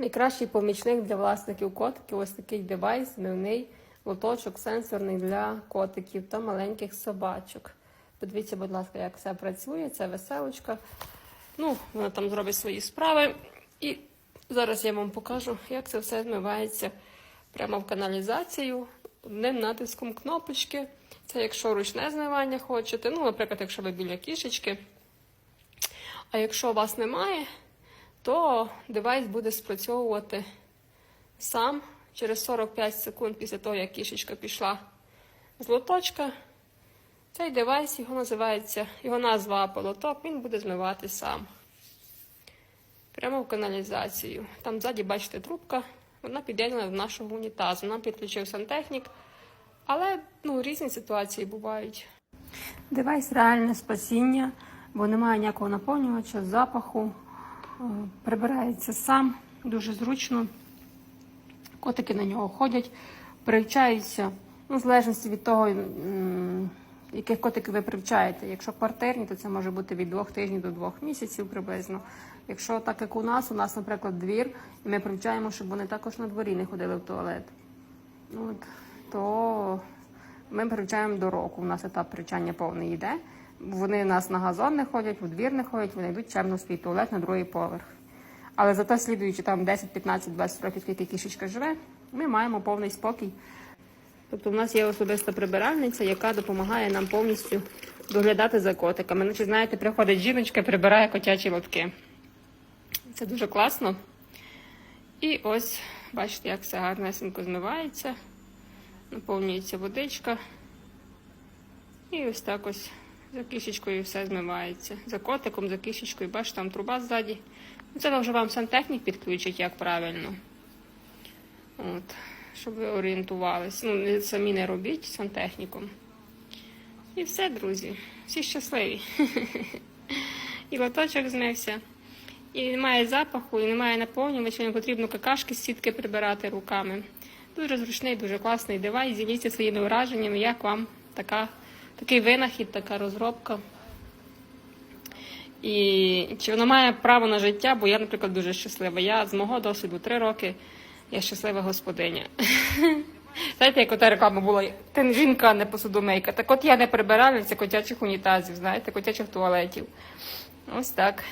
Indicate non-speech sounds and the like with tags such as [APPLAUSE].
Найкращий помічник для власників котиків ось такий девайс, дневний лоточок сенсорний для котиків та маленьких собачок. Подивіться, будь ласка, як все працює, це веселочка. Ну, вона там зробить свої справи. І зараз я вам покажу, як це все змивається прямо в каналізацію одним натиском кнопочки. Це якщо ручне змивання хочете. Ну, наприклад, якщо ви біля кішечки. А якщо у вас немає, то девайс буде спрацьовувати сам через 45 секунд після того, як кішечка пішла з лоточка. Цей девайс його називається, його назва полоток, він буде змивати сам. Прямо в каналізацію. Там ззаді, бачите, трубка, вона під'єднана до нашого унітазу. Нам підключив сантехнік, але ну, різні ситуації бувають. Девайс реальне спасіння, бо немає ніякого наповнювача, запаху, прибирається сам, дуже зручно. Котики на нього ходять, привчаються, ну, в залежності від того, яких котиків ви привчаєте. Якщо квартирні, то це може бути від двох тижнів до двох місяців приблизно. Якщо так як у нас, у нас, наприклад, двір, і ми привчаємо, щоб вони також на дворі не ходили в туалет. От, то ми привчаємо до року. У нас етап привчання повний йде. Вони у нас на газон не ходять, у двір не ходять, вони йдуть чемно свій туалет на другий поверх. Але зато слідуючи там 10, 15, 20 років, скільки кішечка живе, ми маємо повний спокій. Тобто в нас є особиста прибиральниця, яка допомагає нам повністю доглядати за котиками. Значить, знаєте, приходить жіночка прибирає котячі лотки. Це дуже класно. І ось, бачите, як все гарнесенько змивається, наповнюється водичка. І ось так ось за кішечкою все змивається. За котиком, за кішечкою, бачите, там труба ззаді. Ну, Це вже вам сантехнік підключить, як правильно. От, щоб ви орієнтувались. Ну, самі не робіть сантехніком. І все, друзі. Всі щасливі. [LAUGHS] І лоточок змився. І немає запаху, і немає наповнювача, не потрібно какашки з сітки прибирати руками. Дуже зручний, дуже класний девайс. Діліться своїми враженнями, як вам така, такий винахід, така розробка. І чи вона має право на життя, бо я, наприклад, дуже щаслива. Я з мого досвіду три роки я щаслива господиня. [LAUGHS] Знаєте, як ота реклама була, ти жінка, не посудомийка. Так от я не прибиральниця котячих унітазів, знаєте, котячих туалетів. Ось так.